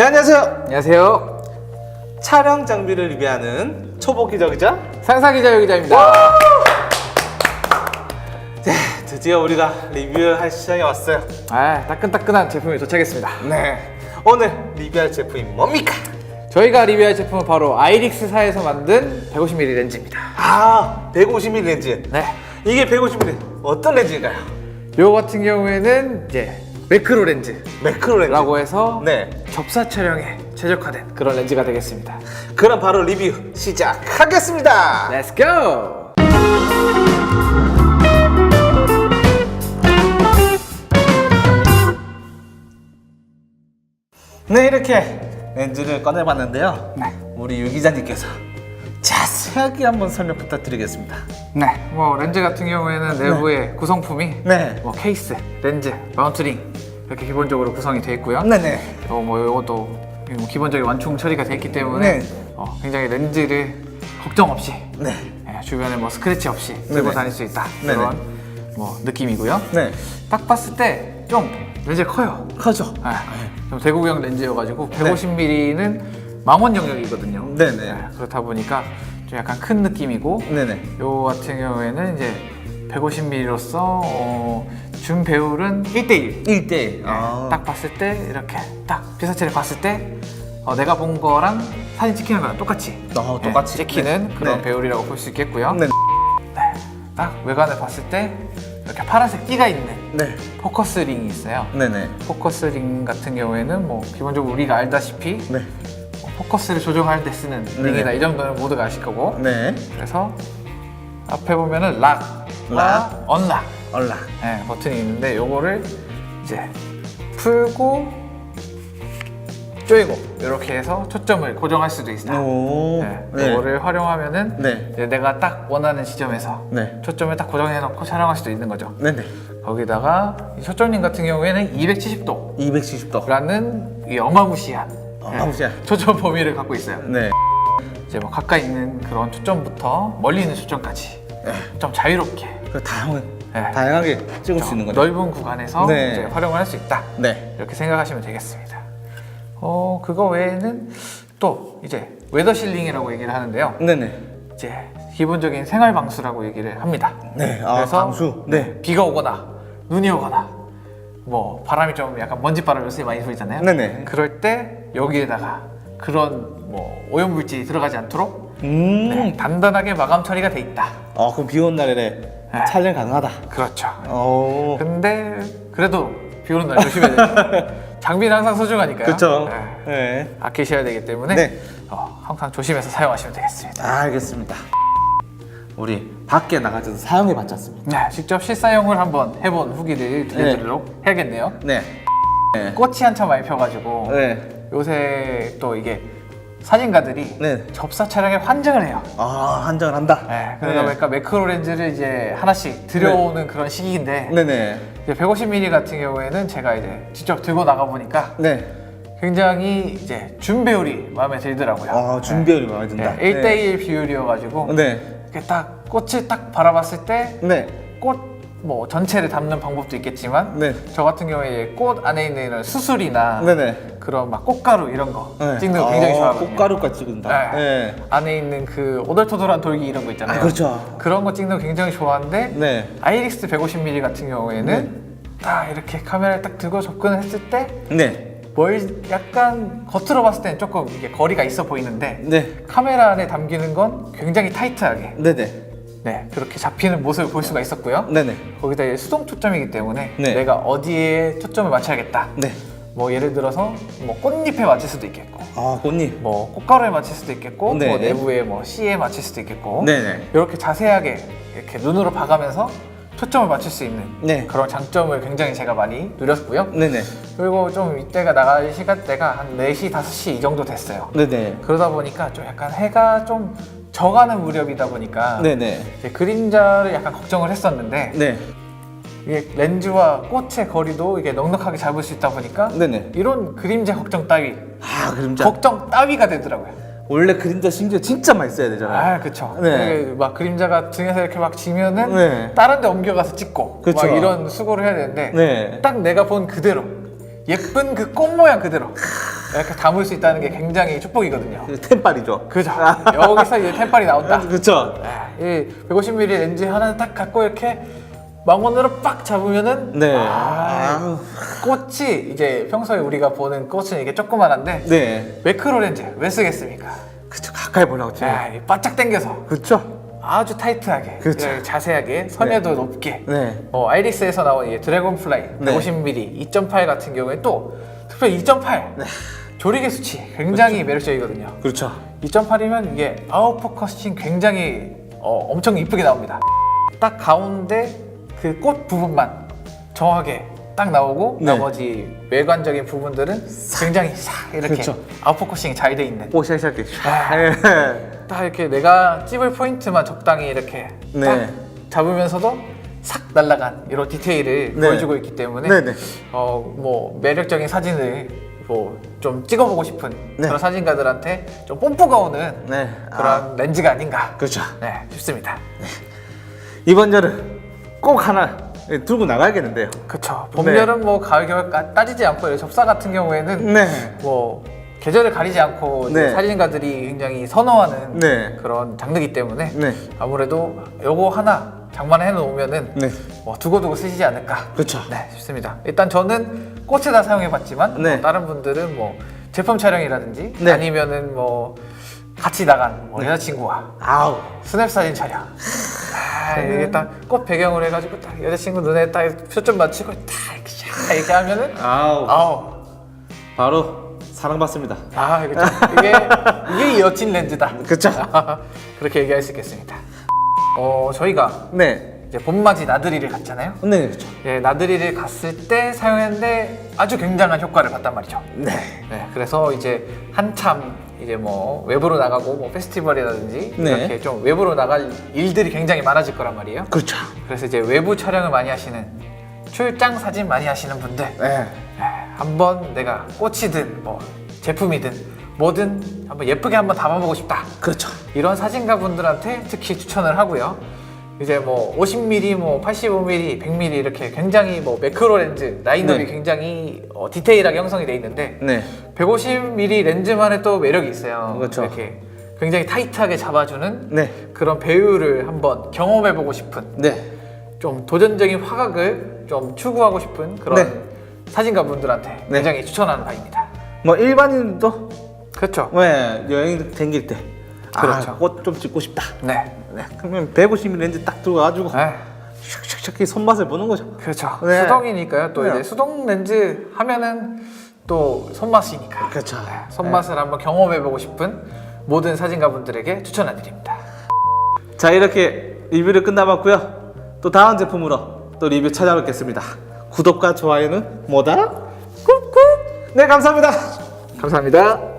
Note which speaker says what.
Speaker 1: 네 안녕하세요.
Speaker 2: 안녕하세요.
Speaker 1: 촬영 장비를 리뷰하는 초보 기자기자.
Speaker 2: 상사기자 여기자입니다.
Speaker 1: 네 드디어 우리가 리뷰할 시간이 왔어요.
Speaker 2: 아, 따끈따끈한 제품이 도착했습니다.
Speaker 1: 네 오늘 리뷰할 제품이 뭡니까?
Speaker 2: 저희가 리뷰할 제품은 바로 아이릭스사에서 만든 150mm 렌즈입니다.
Speaker 1: 아 150mm 렌즈.
Speaker 2: 네.
Speaker 1: 이게 150mm 어떤 렌즈인가요?
Speaker 2: 요 같은 경우에는 이제 매크로 렌즈라고
Speaker 1: 매크로 렌즈.
Speaker 2: 해서
Speaker 1: 네.
Speaker 2: 접사 촬영에 최적화된 그런 렌즈가 되겠습니다.
Speaker 1: 그럼 바로 리뷰 시작하겠습니다.
Speaker 2: Let's go!
Speaker 1: 네 이렇게 렌즈를 꺼내봤는데요.
Speaker 2: 네.
Speaker 1: 우리 유 기자님께서 자세하게 한번 설명 부탁드리겠습니다.
Speaker 2: 네. 뭐 렌즈 같은 경우에는 내부의 구성품이
Speaker 1: 네.
Speaker 2: 뭐 케이스, 렌즈, 마운트링 이렇게 기본적으로 구성이 되어 있고요.
Speaker 1: 네네.
Speaker 2: 어, 뭐 이것도 뭐 기본적인 완충 처리가 되어 있기 때문에
Speaker 1: 네.
Speaker 2: 어, 굉장히 렌즈를 걱정 없이
Speaker 1: 네.
Speaker 2: 예, 주변에 뭐 스크래치 없이 들고
Speaker 1: 네네.
Speaker 2: 다닐 수 있다
Speaker 1: 네네.
Speaker 2: 그런 뭐 느낌이고요.
Speaker 1: 네.
Speaker 2: 딱 봤을 때 좀 렌즈 가 커요.
Speaker 1: 커죠.
Speaker 2: 예, 좀 대구경 렌즈여가지고 150mm는 망원 영역이거든요.
Speaker 1: 네. 네네.
Speaker 2: 예, 그렇다 보니까 좀 약간 큰 느낌이고
Speaker 1: 네네.
Speaker 2: 요 같은 경우에는 이제 150mm로서 어, 준 배율은 1대1
Speaker 1: 1대1.
Speaker 2: 네, 딱 봤을 때 이렇게 딱 피사체를 봤을 때 어, 내가 본 거랑 사진 찍히는 거랑 똑같이
Speaker 1: 어, 똑같이.
Speaker 2: 네, 찍히는
Speaker 1: 네.
Speaker 2: 그런
Speaker 1: 네.
Speaker 2: 배율이라고 볼 수 있겠고요.
Speaker 1: 네.
Speaker 2: 딱 외관을 봤을 때 이렇게 파란색 띠가 있는
Speaker 1: 네.
Speaker 2: 포커스 링이 있어요.
Speaker 1: 네네.
Speaker 2: 포커스 링 같은 경우에는 뭐 기본적으로 우리가 알다시피
Speaker 1: 네.
Speaker 2: 뭐 포커스를 조정할 때 쓰는
Speaker 1: 네네.
Speaker 2: 링이다 이 정도는 모두가 아실 거고
Speaker 1: 네.
Speaker 2: 그래서 앞에 보면은 락과
Speaker 1: 락.
Speaker 2: 언락
Speaker 1: 얼라.
Speaker 2: 네, 버튼이 있는데 요거를 이제 풀고 쪼이고 이렇게 해서 초점을 고정할 수도 있다.
Speaker 1: 오.
Speaker 2: 네, 요거를 활용하면은
Speaker 1: 네.
Speaker 2: 이제 내가 딱 원하는 지점에서
Speaker 1: 네.
Speaker 2: 초점을 딱 고정해 놓고 촬영할 수도 있는 거죠.
Speaker 1: 네네.
Speaker 2: 거기다가 이 초점링 같은 경우에는 270도라는
Speaker 1: 270도.
Speaker 2: 이 어마무시한
Speaker 1: 어마무시한.
Speaker 2: 네, 초점 범위를 갖고 있어요.
Speaker 1: 네.
Speaker 2: 이제 뭐 가까이 있는 그런 초점부터 멀리 있는 초점까지 좀 자유롭게
Speaker 1: 그 다양한
Speaker 2: 네.
Speaker 1: 다양하게 찍을 수 있는 거죠.
Speaker 2: 넓은 구간에서
Speaker 1: 네.
Speaker 2: 이제 활용을 할 수 있다.
Speaker 1: 네.
Speaker 2: 이렇게 생각하시면 되겠습니다. 어 그거 외에는 또 이제 웨더 실링이라고 얘기를 하는데요.
Speaker 1: 네네.
Speaker 2: 이제 기본적인 생활 방수라고 얘기를 합니다.
Speaker 1: 네. 아, 방수. 네.
Speaker 2: 비가 오거나 눈이 오거나 뭐 바람이 좀 약간 먼지 바람 요새 많이 불잖아요.
Speaker 1: 네네.
Speaker 2: 그럴 때 여기에다가 그런 뭐 오염 물질이 들어가지 않도록
Speaker 1: 음.
Speaker 2: 네, 단단하게 마감 처리가 돼 있다.
Speaker 1: 아, 그럼 비 오는 날에
Speaker 2: 네.
Speaker 1: 촬영 가능하다.
Speaker 2: 그렇죠.
Speaker 1: 오.
Speaker 2: 근데 그래도 비 오는 날 조심해야 돼요. 장비는 항상 소중하니까요.
Speaker 1: 그렇죠.
Speaker 2: 네,
Speaker 1: 네.
Speaker 2: 아끼셔야 되기 때문에
Speaker 1: 네.
Speaker 2: 어, 항상 조심해서 사용하시면 되겠습니다.
Speaker 1: 아, 알겠습니다. 우리 밖에 나가서 사용해 봤지 않습니까?
Speaker 2: 네, 직접 실사용을 한번 해본 후기를 들려드리도록 해야겠네요.
Speaker 1: 네. 네.
Speaker 2: 꽃이 한참 많이 펴가지고
Speaker 1: 네.
Speaker 2: 요새 또 이게 사진가들이
Speaker 1: 네.
Speaker 2: 접사 촬영에 환증을 해요.
Speaker 1: 아, 한정을 한다.
Speaker 2: 네, 그러다 보니까 매크로 렌즈를 이제 하나씩 들여오는 그런 시기인데
Speaker 1: 네네.
Speaker 2: 이제 150mm 같은 경우에는 제가 이제 직접 들고 나가 보니까
Speaker 1: 네.
Speaker 2: 굉장히 이제 준 배율이 마음에 들더라고요.
Speaker 1: 아, 준비율이 마음에 든다.
Speaker 2: 네, 1대1 비율이어가지고
Speaker 1: 네.
Speaker 2: 이렇게 딱 꽃을 딱 바라봤을 때
Speaker 1: 네.
Speaker 2: 꽃 뭐 전체를 담는 방법도 있겠지만
Speaker 1: 네.
Speaker 2: 저 같은 경우에 꽃 안에 있는 이런 수술이나
Speaker 1: 네네.
Speaker 2: 그런 막 꽃가루 이런 거
Speaker 1: 네.
Speaker 2: 찍는 거 굉장히
Speaker 1: 아,
Speaker 2: 좋아하거든요.
Speaker 1: 꽃가루까지 찍은다.
Speaker 2: 네.
Speaker 1: 네.
Speaker 2: 안에 있는 그 오돌토돌한 돌기 이런 거 있잖아요.
Speaker 1: 아, 그렇죠.
Speaker 2: 그런 거 찍는 거 굉장히 좋아하는데
Speaker 1: 네.
Speaker 2: 아이릭스 150mm 같은 경우에는 딱 이렇게 카메라를 딱 들고 접근을 했을 때
Speaker 1: 네.
Speaker 2: 뭘 약간 겉으로 봤을 때는 조금 이게 거리가 있어 보이는데
Speaker 1: 네.
Speaker 2: 카메라 안에 담기는 건 굉장히 타이트하게
Speaker 1: 네네.
Speaker 2: 네 그렇게 잡히는 모습을 볼 수가 있었고요.
Speaker 1: 네네.
Speaker 2: 거기다 이제 수동 초점이기 때문에
Speaker 1: 네.
Speaker 2: 내가 어디에 초점을 맞춰야겠다.
Speaker 1: 네.
Speaker 2: 뭐 예를 들어서 뭐 꽃잎에 맞출 수도 있겠고,
Speaker 1: 아, 꽃잎.
Speaker 2: 뭐 꽃가루에 맞출 수도 있겠고,
Speaker 1: 네.
Speaker 2: 뭐 내부에 뭐 씨에 맞출 수도 있겠고,
Speaker 1: 네네.
Speaker 2: 이렇게 자세하게 이렇게 눈으로 봐가면서 초점을 맞출 수 있는
Speaker 1: 네.
Speaker 2: 그런 장점을 굉장히 제가 많이 누렸고요.
Speaker 1: 네네.
Speaker 2: 그리고 좀 이때가 나갈 시간대가 한 4시, 5시 이 정도 됐어요.
Speaker 1: 네네.
Speaker 2: 그러다 보니까 좀 약간 해가 좀 져가는 무렵이다 보니까
Speaker 1: 네네.
Speaker 2: 이제 그림자를 약간 걱정을 했었는데
Speaker 1: 네.
Speaker 2: 이게 렌즈와 꽃의 거리도 이게 넉넉하게 잡을 수 있다 보니까
Speaker 1: 네네.
Speaker 2: 이런 그림자 걱정 따위
Speaker 1: 아, 그림자.
Speaker 2: 걱정 따위가 되더라고요.
Speaker 1: 원래 그림자 심지어 진짜 써야 되잖아요.
Speaker 2: 아, 그쵸.
Speaker 1: 네.
Speaker 2: 이게 막 그림자가 등에서 이렇게 막 지면은
Speaker 1: 네.
Speaker 2: 다른 데 옮겨가서 찍고
Speaker 1: 그쵸.
Speaker 2: 막 이런 수고를 해야 되는데
Speaker 1: 네.
Speaker 2: 딱 내가 본 그대로 예쁜 그 꽃 모양 그대로 이렇게 담을 수 있다는 게 굉장히 축복이거든요.
Speaker 1: 그 템빨이죠.
Speaker 2: 그죠. 여기서 이제 템빨이 나온다.
Speaker 1: 그렇죠.
Speaker 2: 이 150mm 렌즈 하나 딱 갖고 이렇게 망원으로 빡 잡으면은
Speaker 1: 네.
Speaker 2: 아. 꽃이 이제 평소에 우리가 보는 꽃은 이게 조그만한데
Speaker 1: 네.
Speaker 2: 매크로 렌즈 왜 쓰겠습니까?
Speaker 1: 그쵸 가까이 보려고 지
Speaker 2: 자, 이 바짝 당겨서
Speaker 1: 그쵸.
Speaker 2: 아주 타이트하게
Speaker 1: 그렇죠.
Speaker 2: 이렇게 자세하게 선에도 높게
Speaker 1: 네.
Speaker 2: 어, 아이리스에서 나온 이 드래곤플라이
Speaker 1: 네.
Speaker 2: 150mm 2.8 같은 경우에 또 특별히 2.8 조리개 수치 굉장히 매력적이거든요.
Speaker 1: 그렇죠.
Speaker 2: 2.8이면 이게 아웃포커싱 굉장히 어, 엄청 이쁘게 나옵니다. 딱 가운데 그 꽃 부분만 정확하게 딱 나오고
Speaker 1: 네.
Speaker 2: 나머지 외관적인 부분들은 굉장히 싹 이렇게
Speaker 1: 그렇죠.
Speaker 2: 아웃포커싱이 잘 돼 있는
Speaker 1: 오 샤샤게.
Speaker 2: 아.
Speaker 1: 네.
Speaker 2: 딱 이렇게 내가 찝을 포인트만 적당히 이렇게
Speaker 1: 네.
Speaker 2: 딱 잡으면서도 싹 날아간 이런 디테일을
Speaker 1: 네.
Speaker 2: 보여주고 있기 때문에
Speaker 1: 네 네.
Speaker 2: 어 뭐 매력적인 사진을 뭐 좀 찍어보고 싶은
Speaker 1: 네.
Speaker 2: 그런 사진가들한테 좀 뽐뿌가 오는
Speaker 1: 네.
Speaker 2: 그런 렌즈가 아닌가
Speaker 1: 그렇죠.
Speaker 2: 네 싶습니다.
Speaker 1: 이번 여름 꼭 하나 들고 나가야겠는데요.
Speaker 2: 그쵸. 봄, 여름, 뭐 가을, 겨울 까- 따지지 않고 접사 같은 경우에는
Speaker 1: 네.
Speaker 2: 뭐 계절을 가리지 않고 이제
Speaker 1: 네.
Speaker 2: 사진가들이 굉장히 선호하는
Speaker 1: 네.
Speaker 2: 그런 장르기 때문에
Speaker 1: 네.
Speaker 2: 아무래도 요거 하나 장만해 놓으면은
Speaker 1: 네.
Speaker 2: 뭐 두고두고 쓰시지 않을까
Speaker 1: 그렇죠.
Speaker 2: 네 싶습니다. 일단 저는 꽃에다 사용해봤지만
Speaker 1: 네.
Speaker 2: 뭐 다른 분들은 뭐 제품 촬영이라든지
Speaker 1: 네.
Speaker 2: 아니면은 뭐 같이 나간 뭐 여자친구와
Speaker 1: 아우.
Speaker 2: 스냅 사진 촬영. 아, 이게 딱 꽃 배경으로 해가지고 딱 여자친구 눈에 딱 초점 맞추고 딱 이렇게 샥 이렇게 하면은
Speaker 1: 아우.
Speaker 2: 아우
Speaker 1: 바로 사랑받습니다.
Speaker 2: 아 그죠 이게 이게 여친 렌즈다.
Speaker 1: 그쵸.
Speaker 2: 그렇게 얘기할 수 있겠습니다. 어 저희가
Speaker 1: 네.
Speaker 2: 이제 봄맞이 나들이를 갔잖아요.
Speaker 1: 네, 그렇죠.
Speaker 2: 예, 나들이를 갔을 때 사용했는데 아주 굉장한 효과를 봤단 말이죠.
Speaker 1: 네.
Speaker 2: 네, 그래서 이제 한참 이제 뭐 외부로 나가고 뭐 페스티벌이라든지
Speaker 1: 네.
Speaker 2: 이렇게 좀 외부로 나갈 일들이 굉장히 많아질 거란 말이에요.
Speaker 1: 그렇죠.
Speaker 2: 그래서 이제 외부 촬영을 많이 하시는 출장 사진 많이 하시는 분들
Speaker 1: 네.
Speaker 2: 네, 한번 내가 꽃이든 뭐 제품이든 뭐든 한번 예쁘게 한번 담아보고 싶다.
Speaker 1: 그렇죠.
Speaker 2: 이런 사진가 분들한테 특히 추천을 하고요. 이제 뭐 50mm, 뭐 85mm, 100mm 이렇게 굉장히 뭐 매크로 렌즈 라인업이
Speaker 1: 네.
Speaker 2: 굉장히 어, 디테일하게 형성이 돼 있는데
Speaker 1: 네.
Speaker 2: 150mm 렌즈만의 또 매력이 있어요.
Speaker 1: 그렇죠.
Speaker 2: 이렇게 굉장히 타이트하게 잡아주는
Speaker 1: 네.
Speaker 2: 그런 배우를 한번 경험해보고 싶은
Speaker 1: 네.
Speaker 2: 좀 도전적인 화각을 좀 추구하고 싶은 그런
Speaker 1: 네.
Speaker 2: 사진가 분들한테
Speaker 1: 네.
Speaker 2: 굉장히 추천하는 바입니다.
Speaker 1: 뭐 일반인도
Speaker 2: 그렇죠.
Speaker 1: 네, 여행 다닐 때
Speaker 2: 그렇죠.
Speaker 1: 아, 꽃좀 찍고 싶다.
Speaker 2: 네.
Speaker 1: 네. 그러면 150mm 렌즈 딱 들고 가지고
Speaker 2: 네.
Speaker 1: 샥샥샥 손맛을 보는 거죠.
Speaker 2: 그렇죠.
Speaker 1: 네.
Speaker 2: 수동이니까요. 또
Speaker 1: 네.
Speaker 2: 이제 수동 렌즈 하면은 또 손맛이니까.
Speaker 1: 그렇죠.
Speaker 2: 네, 손맛을 한번 경험해보고 싶은 모든 사진가분들에게 추천해드립니다.
Speaker 1: 자, 이렇게 리뷰를 끝나봤고요. 또 다음 제품으로 또 리뷰 찾아뵙겠습니다. 구독과 좋아요는 뭐다? 꾹꾹. 네, 감사합니다.
Speaker 2: 감사합니다.